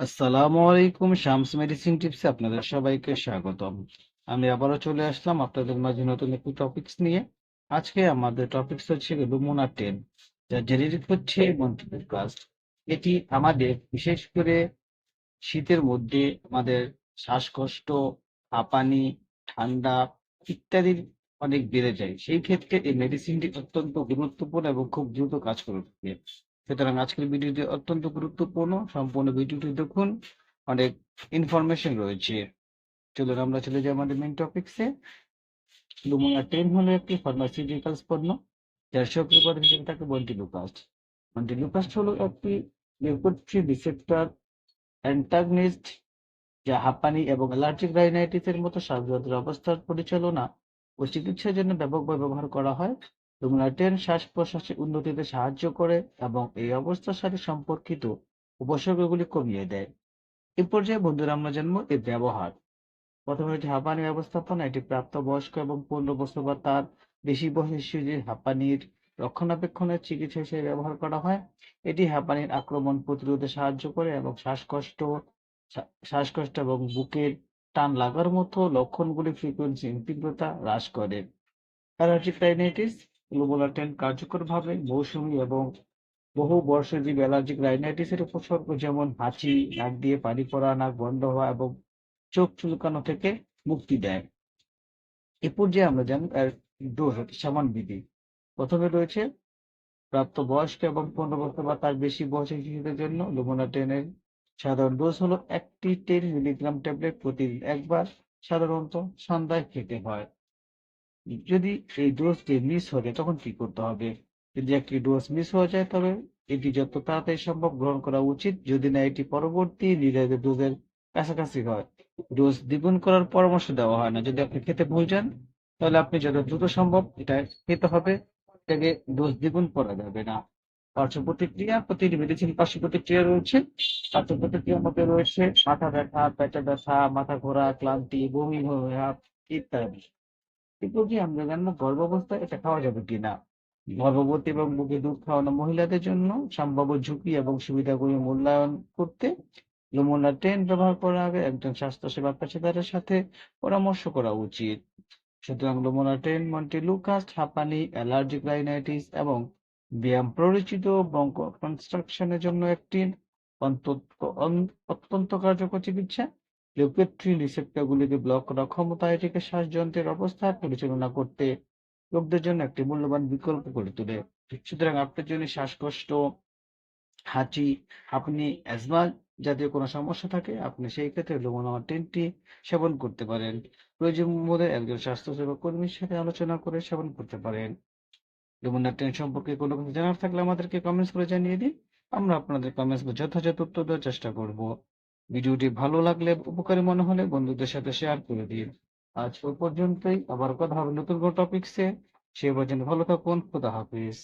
আসসালামু আলাইকুম, শামস মেডিসিন টিপসে আপনাদের সবাইকে স্বাগতম। আমি আবারও চলে আসলাম আপনাদের মাঝে নতুন একটি টপিকস নিয়ে। আজকে আমাদের টপিকস হচ্ছে লুমোনা টেন যা জেনেরিক হচ্ছে মন্ত্রীর কাজ। এটি আমাদের, বিশেষ করে শীতের মধ্যে আমাদের শ্বাসকষ্ট, হাঁপানি, ঠান্ডা ইত্যাদির অনেক বেড়ে যায়। সেই ক্ষেত্রে এই মেডিসিনটি অত্যন্ত গুরুত্বপূর্ণ এবং খুব দ্রুত কাজ করে থাকে। সুতরাং আজকের ভিডিওটি অত্যন্ত গুরুত্বপূর্ণ। সম্পূর্ণ ভিডিওটি দেখুন। অনেক ইনফরমেশন রয়েছে। চলুন আমরা চলে যাই আমাদের মেন টপিকসে লুমোনা টেন হলো একটি ফার্মাসিউটিক্যালস পণ্য, যার সক্রিয় পদার্থ হিসেবে থাকে মন্টিলুকাস্ট মন্টিলুকাস্ট হলো একটি লিউকোট্রি রিসেপ্টর অ্যান্টাগনিস্ট যা হাঁপানি এবং অ্যালার্জিক রাইনাইটিসের মতো শ্বাসযন্ত্রের অবস্থার পরিচালনা ও চিকিৎসার জন্য ব্যাপকভাবে ব্যবহার করা হয়। লুমিনাটেন শ্বাস প্রশ্বাসের উন্নতিতে সাহায্য করে এবং এই অবস্থার সাথে সম্পর্কিত উপসর্গগুলি কমিয়ে দেয়। এ পর্যায়ে বন্ধুরা, আমরা জানব এর ব্যবহার। প্রথমে হচ্ছে হাঁপানি ব্যবস্থাপনা, এটি প্রাপ্তবয়স্ক এবং পনেরো বছর বা তার বেশি বয়সী শিশুদের হাঁপানির রক্ষণাবেক্ষণের চিকিৎসা হিসেবে ব্যবহার করা হয়। এটি হাঁপানির আক্রমণ প্রতিরোধে সাহায্য করে এবং শ্বাসকষ্ট শ্বা- শ্বাসকষ্ট এবং বুকের টান লাগার মতো লক্ষণগুলি ফ্রিকোয়েন্সি তীব্রতা হ্রাস করে। অ্যালার্জিক রাইনাইটিস গ্লোবোলাটেন কার্যকরভাবে মৌসুমী এবং বহু বর্ষজীবী অ্যালার্জিক রাইনাইটিসের উপসর্গ, যেমন হাঁচি, নাক দিয়ে পানি পড়া, নাক বন্ধ হওয়া এবং চোখ চুলকানো থেকে মুক্তি দেয়। এ পর্যায়ে আমরা জানি ডোজ সমান বিধি। প্রথমে রয়েছে প্রাপ্তবয়স্ক এবং পনেরো বছর বা তার বেশি বয়সী শিশুদের জন্য লুমোনাটেনের সাধারণ ডোজ হলো একটি টেন মিলিগ্রাম ট্যাবলেট প্রতিদিন একবার সাধারণত সন্ধ্যায় খেতে হয়। যদি এই ডোজটি মিস হয়ে যায়, তখন কি করতে হবে? যদি একটি ডোজ মিস হয়ে যায়, তবে এটি যত তাড়াতাড়ি সম্ভব গ্রহণ করা উচিত। যদি না, এটি পরবর্তী নির্ধারিত ডোজের কাছাকাছি হয়। ডোজ দ্বিগুণ করার পরামর্শ দেওয়া হয় না। যদি আপনি খেতে ভুল যান, তাহলে আপনি যত দ্রুত সম্ভব এটা খেতে হবে। এটাকে ডোজ দ্বিগুণ করা যাবে না। পার্শ্ব প্রতিক্রিয়া, প্রতিটি মেডিসিন পার্শ্ব প্রতিক্রিয়া রয়েছে। পার্শ্ব প্রতিক্রিয়ার মধ্যে রয়েছে মাথা ব্যথা, পেটে ব্যথা, মাথা ঘোরা, ক্লান্তি, বমি হওয়া ইত্যাদি। এরপর যে আমরা জানব গর্ভাবস্থায় এটা খাওয়া যাবে কিনা গর্ভবতী এবং বুকে দুধ খাওয়ানো মহিলাদের জন্য সম্ভাব্য ঝুঁকি এবং সুবিধাগুলি মূল্যায়ন করতে লুমোনা টেন ব্যবহার করার আগে একজন স্বাস্থ্যসেবা পেশাদারের সাথে পরামর্শ করা উচিত। সুতরাং লুমোনা টেন মন্টিলুকাস্ট হাঁপানি, অ্যালার্জিক রাইনাইটিস এবং ব্যায়াম পরিচিত ব্রঙ্ক কনস্ট্রাকশনের জন্য একটি অন্তত অন- অত্যন্ত কার্যকর চিকিৎসা। লিউকেট্রি রিসেপ্টরগুলিকে ব্লক করার ক্ষমতা এটিকে শ্বাসযন্ত্রের অবস্থা পরিচালনা করতে লোকদের জন্য একটি মূল্যবান বিকল্প করে তোলে। সুতরাং আপনার জন্য শ্বাসকষ্ট, হাঁচি, আপনি অ্যাজমা জাতীয় কোনো সমস্যা থাকে, আপনি সেই ক্ষেত্রে লুমোনা টেনটি সেবন করতে পারেন। প্রয়োজন বোধে একজন স্বাস্থ্যসেবা কর্মীর সাথে আলোচনা করে সেবন করতে পারেন। লুমোনা টেন সম্পর্কে কোনো কিছু জানার থাকলে আমাদেরকে কমেন্টস করে জানিয়ে দিন। আমরা আপনাদের কমেন্টস যথাযথ উত্তর দেওয়ার চেষ্টা করব। ভিডিওটি ভালো লাগলে উপকারী মনে হলে বন্ধুদের সাথে শেয়ার করে দিন। আজ ওই পর্যন্তই। আবার কথা হবে নতুন কোনো টপিকসে সে পর্যন্ত ভালো থাকুন। খোদা হাফিজ।